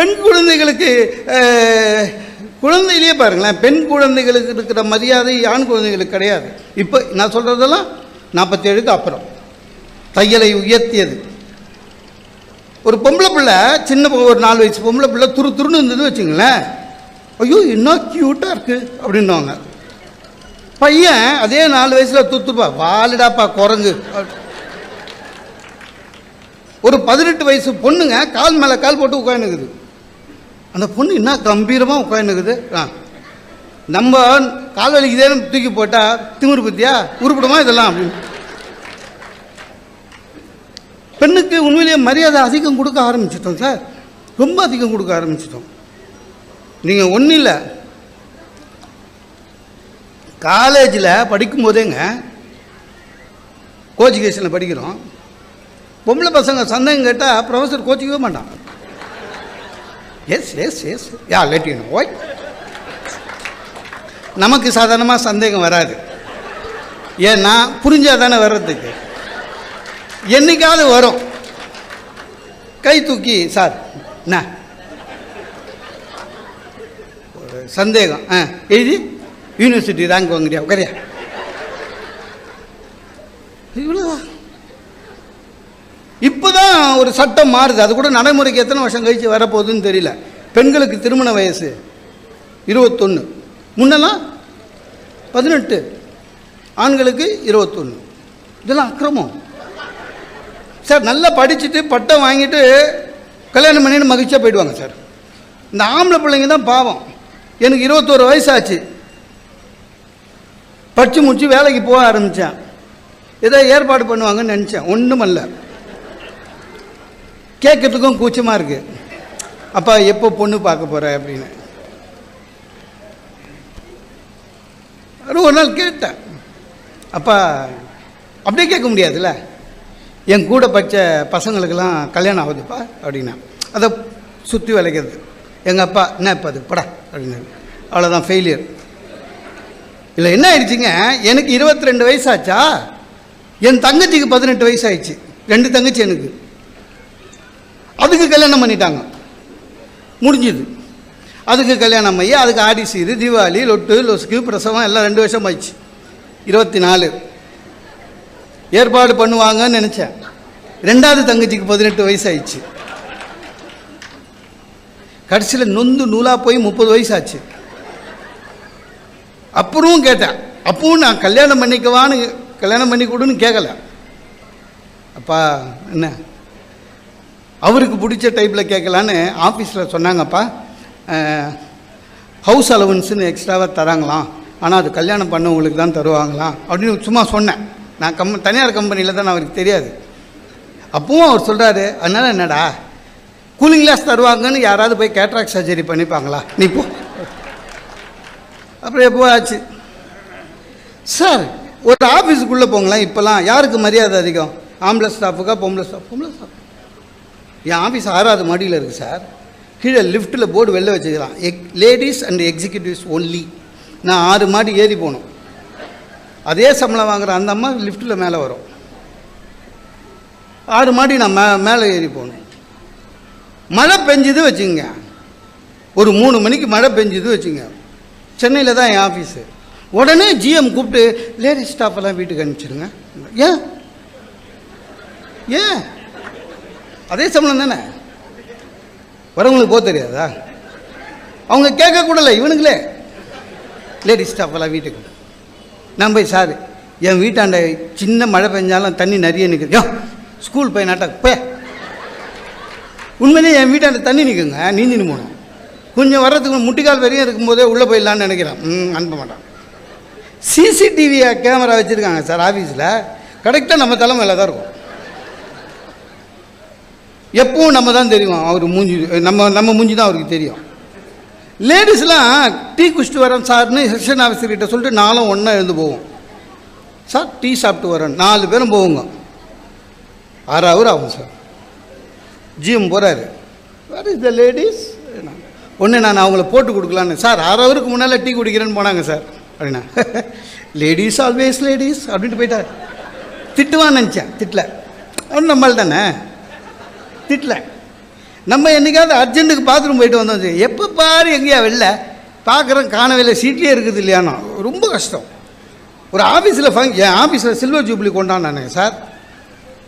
பெண் குழந்தைகளுக்கு குழந்தையிலே குழந்தையிலேயே பாருங்களேன் பெண் குழந்தைகளுக்கு இருக்கிற மரியாதை ஆண் குழந்தைகளுக்கு கிடையாது. இப்போ நான் சொல்கிறதெல்லாம் நாற்பத்தேழுக்கு அப்புறம். தையலை உயர்த்தியது. ஒரு பொம்பளை பிள்ளை சின்ன ஒரு நாலு வயசு பொம்பளை பிள்ளை துரு துருன்னு இருந்தது வச்சுங்களேன் ஐயோ இன்னும் க்யூட்டாக இருக்குது அப்படின்னுவாங்க. பையன் அதே நாலு வயசில் துத்துப்பா வாலிடாப்பா குரங்கு. ஒரு பதினெட்டு வயசு பொண்ணுங்க கால் மேலே கால் போட்டு உட்காந்துக்குது அந்த பொண்ணு என்ன கம்பீரமாக உட்காந்துக்குது ஆ. நம்ம கால் வலிக்குதேன்னு தூக்கி போட்டால் திமிரு பத்தியா? உருப்பிடுமா இதெல்லாம் அப்படின்னு. பெண்ணுக்கு உண்மையிலேயே மரியாதை அதிகம் கொடுக்க ஆரம்பிச்சிட்டோம் சார். ரொம்ப அதிகம் கொடுக்க ஆரம்பிச்சிட்டோம். நீங்கள் ஒன்றும் இல்லை. காலேஜில் படிக்கும்போதேங்க கோச்சிகேஷனில் படிக்கிறோம். பொம்பளை பசங்க சந்தேகம் கேட்டால் ப்ரொஃபஸர் கோச்சிக்கவே மாட்டான். எஸ் எஸ் எஸ் யா லெட்டின் ஓய் நமக்கு சாதாரணமாக சந்தேகம் வராது. ஏன்னா புரிஞ்சால் தானே வர்றதுக்கு. என்னைக்காவது வரும். கை தூக்கி சார் என்ன? ஒரு சந்தேகம். ஆ எழுதி. University rank வாங்குறியா? உக்கறியா இவ்வளோதான் இப்போ தான் ஒரு சட்டம் மாறுது. அது கூட நடைமுறைக்கு எத்தனை வருஷம் கழித்து வரப்போகுதுன்னு தெரியல. பெண்களுக்கு திருமண வயசு இருபத்தொன்று முன்னெல்லாம் பதினெட்டு. ஆண்களுக்கு இருபத்தொன்று இதெல்லாம் அக்கிரமம். சார் நல்லா படிச்சுட்டு பட்டம் வாங்கிட்டு கல்யாணம் பண்ணிட்டு மகிழ்ச்சியாக போயிடுவாங்க சார். இந்த ஆம்பளை பிள்ளைங்க தான் பாவம். எனக்கு இருபத்தோரு வயசாச்சு. படித்து முடிச்சு வேலைக்கு போக ஆரம்பித்தேன் ஏதோ ஏற்பாடு பண்ணுவாங்கன்னு நினச்சேன். ஒன்றும் கேட்கறதுக்கும் கூச்சமாக இருக்குது அப்பா எப்போ பொண்ணு பார்க்க போகிற அப்படின்னு. ஒரு நாள் கேட்டேன். அப்பா அப்படியே கேட்க முடியாதுல்ல? என் கூட படித்த பசங்களுக்கெல்லாம் கல்யாணம் ஆகுதுப்பா அப்படின்னா. அதை சுற்றி விளைக்கிறது. எங்கள் அப்பா என்ன இப்போ அது? படா அப்படின்னாரு. அவ்வளோதான் ஃபெயிலியர் இல்லை என்ன ஆயிடுச்சுங்க? எனக்கு இருபத்தி ரெண்டு வயசாச்சா என் தங்கச்சிக்கு பதினெட்டு வயசு ஆயிடுச்சு. ரெண்டு தங்கச்சி எனக்கு. அதுக்கு கல்யாணம் பண்ணிட்டாங்க. முடிஞ்சுது. அதுக்கு கல்யாணம் ஆகி அதுக்கு ஆடி சீரு தீபாவளி லொட்டு லொசுக்கு பிரசவம் எல்லாம் ரெண்டு வருஷம் ஆயிடுச்சு இருபத்தி நாலு ஏற்பாடு பண்ணுவாங்கன்னு நினச்சேன். ரெண்டாவது தங்கச்சிக்கு பதினெட்டு வயசு ஆயிடுச்சு கடைசியில் நொந்து நூலாக போய் முப்பது வயசு ஆச்சு அப்புறமும் கேட்டேன். அப்பவும் நான் கல்யாணம் பண்ணிக்கவான்னு கல்யாணம் பண்ணி கொடுன்னு கேட்கல அப்பா என்ன? அவருக்கு பிடிச்ச டைப்பில் கேட்கலான்னு ஆஃபீஸில் சொன்னாங்கப்பா. ஹவுஸ் அலவன்ஸுன்னு எக்ஸ்ட்ராவாக தராங்களாம். ஆனால் அது கல்யாணம் பண்ணவங்களுக்கு தான் தருவாங்களாம். அப்படின்னு சும்மா சொன்னேன். நான் கம் தனியார் கம்பெனியில் தான் அவருக்கு தெரியாது. அப்பவும் அவர் சொல்கிறாரு அதனால் என்னடா? கூலிங் கிளாஸ் தருவாங்கன்னு யாராவது போய் கேட்ராக் சர்ஜரி பண்ணிப்பாங்களா? நீ போ. அப்புறம் எப்போ ஆச்சு? சார் ஒரு ஆஃபீஸுக்குள்ளே போங்களேன் இப்போல்லாம். யாருக்கு மரியாதை அதிகம்? ஆம்புலன்ஸ் ஸ்டாஃபுக்கா பொம்பளை ஸ்டாஃப் பொம்பளை ஸ்டாஃப் என் ஆஃபீஸ் ஆறாவது மாடியில் இருக்குது சார். கீழே லிஃப்ட்டில் போர்டு வெளில வச்சுக்கலாம் egg ladies and executives only. நான் ஆறு மாடி ஏறி போகணும். அதே சம்பளம் வாங்குற அந்த அம்மா லிஃப்ட்டில் மேலே வரும். ஆறு மாடி நான் மே மேலே ஏறி போகணும். மழை பெஞ்சுது வச்சுங்க. ஒரு மூணு மணிக்கு மழை பெஞ்சுது வச்சுங்க. சென்னையில் தான் என் ஆஃபீஸு உடனே ஜிஎம் கூப்பிட்டு லேடிஸ் ஸ்டாஃப் எல்லாம் வீட்டுக்கு அனுப்பிச்சிடுங்க. ஏன்? ஏன்? அதே சம்பளம் தானே? வரவங்களுக்கு போக தெரியாதா? அவங்க கேட்க கூடல இவனுங்களே. லேடிஸ் ஸ்டாஃப் எல்லாம் வீட்டுக்கு நான் போய் சார் என் வீட்டாண்ட சின்ன மழை பெஞ்சாலும் தண்ணி நிறைய நிற்குது யோ ஸ்கூல் போய் நாட்டா பே உண்மையிலேயே என் வீட்டாண்ட தண்ணி நிற்குங்க நீந்தின்னு போகணும் கொஞ்சம் வர்றதுக்கு முட்டிக்கால் வரையும் இருக்கும்போதே உள்ளே போயிடலான்னு நினைக்கிறேன். ம் அனுப்ப மாட்டான். சிசிடிவியை கேமரா வச்சுருக்காங்க சார் ஆஃபீஸில் கரெக்டாக நம்ம தலைமையில் தான் இருக்கும். எப்பவும் நம்ம தான் தெரியும் அவர் மூஞ்சி நம்ம நம்ம மூஞ்சி தான் அவருக்கு தெரியும். லேடிஸ்லாம் டீ குடிச்சிட்டு வரேன் சார்னு செக்ஷன் ஆஃபீஸர்கிட்ட சொல்லிட்டு நாளும் ஒன்றா எழுந்து போவோம். சார் டீ சாப்பிட்டு வரேன் நாலு பேரும் போவோங்க. ஆறு ஹவர் ஆகும் சார். ஜிஎம் போகிறாரு வேர் இஸ் த லேடிஸ் ஒன்று நான் அவங்கள போட்டு கொடுக்கலான்னு. சார் ஆறு ஹவருக்கு முன்னால் டீ குடிக்கிறேன்னு போனாங்க சார். அப்படின்னா லேடிஸ் ஆல்வேஸ் லேடிஸ் அப்படின்ட்டு போயிட்டார். திட்டுவான்னு நினச்சேன். திட்டல. அவன் நம்மள் தானே? திட்டல. நம்ம என்னைக்காவது அர்ஜென்ட்டுக்கு பாத்ரூம் போயிட்டு வந்தோம் சரி, எப்போ பாரு எங்கேயா வெளில? பார்க்குறோம் காணவில்லை சீட்லேயே இருக்குது இல்லையானோ? ரொம்ப கஷ்டம். ஒரு ஆஃபீஸில் ஃபங் என் ஆஃபீஸில் சில்வர் ஜூப்ளி கொண்டாடினானுங்க சார்.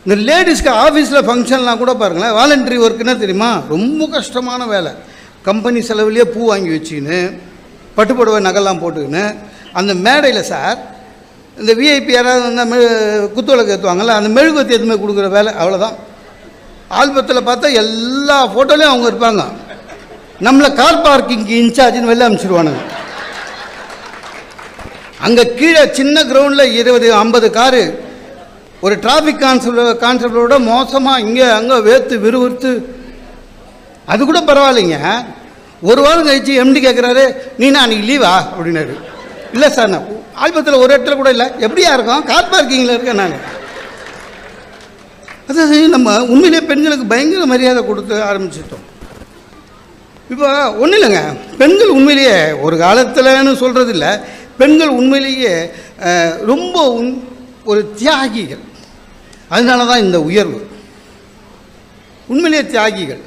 இந்த லேடிஸ்க்கு ஆஃபீஸில் ஃபங்க்ஷன்லாம் கூட பாருங்களேன் வாலண்டரி ஒர்க்குன்னா தெரியுமா? ரொம்ப கஷ்டமான வேலை. கம்பெனி செலவுலேயே பூ வாங்கி வச்சுக்கின்னு பட்டுப்புடவை நகைலாம் போட்டுக்கின்னு அந்த மேடையில் சார் இந்த விஐபி யாராவது வந்தால் மெ குத்துவிளக்கு ஏற்றுவாங்கல்ல அந்த மெழுகுவத்தி எதுவுமே கொடுக்குற வேலை அவ்வளோதான் ஆல்பத்தில் பார்த்தா எல்லா ஃபோட்டோலையும் அவங்க இருப்பாங்க. நம்மளை கார் பார்க்கிங்க்கு இன்சார்ஜ்னு வெளில அனுப்பிச்சிருவானுங்க அங்கே கீழே சின்ன கிரவுண்டில் இருபது ஐம்பது காரு. ஒரு டிராஃபிக் கான்ஸ்டபிள் கான்ஸ்டபிளோட மோசமாக இங்கே அங்கே வேர்த்து விறுவிறுத்து. அது கூட பரவாயில்லைங்க. ஒரு வாரம் கழிச்சு எம்டி கேட்குறாரு நீ நான் அன்றைக்கி லீவா அப்படின்னாரு. இல்லை சார் நான் ஆல்பத்தில் ஒரு இடத்துல கூட இல்லை. எப்படியா இருக்கும்? கார் பார்க்கிங்கில் இருக்கேன் நான். அதாவது நம்ம உண்மையிலே பெண்களுக்கு பயங்கர மரியாதை கொடுத்து ஆரம்பிச்சிட்டோம். இப்போ ஒன்றும் இல்லைங்க. பெண்கள் உண்மையிலேயே ஒரு காலத்தில்னு சொல்கிறது இல்லை பெண்கள் உண்மையிலேயே ரொம்ப ஒரு தியாகிகள். அதனால தான் இந்த உயர்வு. உண்மையிலேயே தியாகிகள்.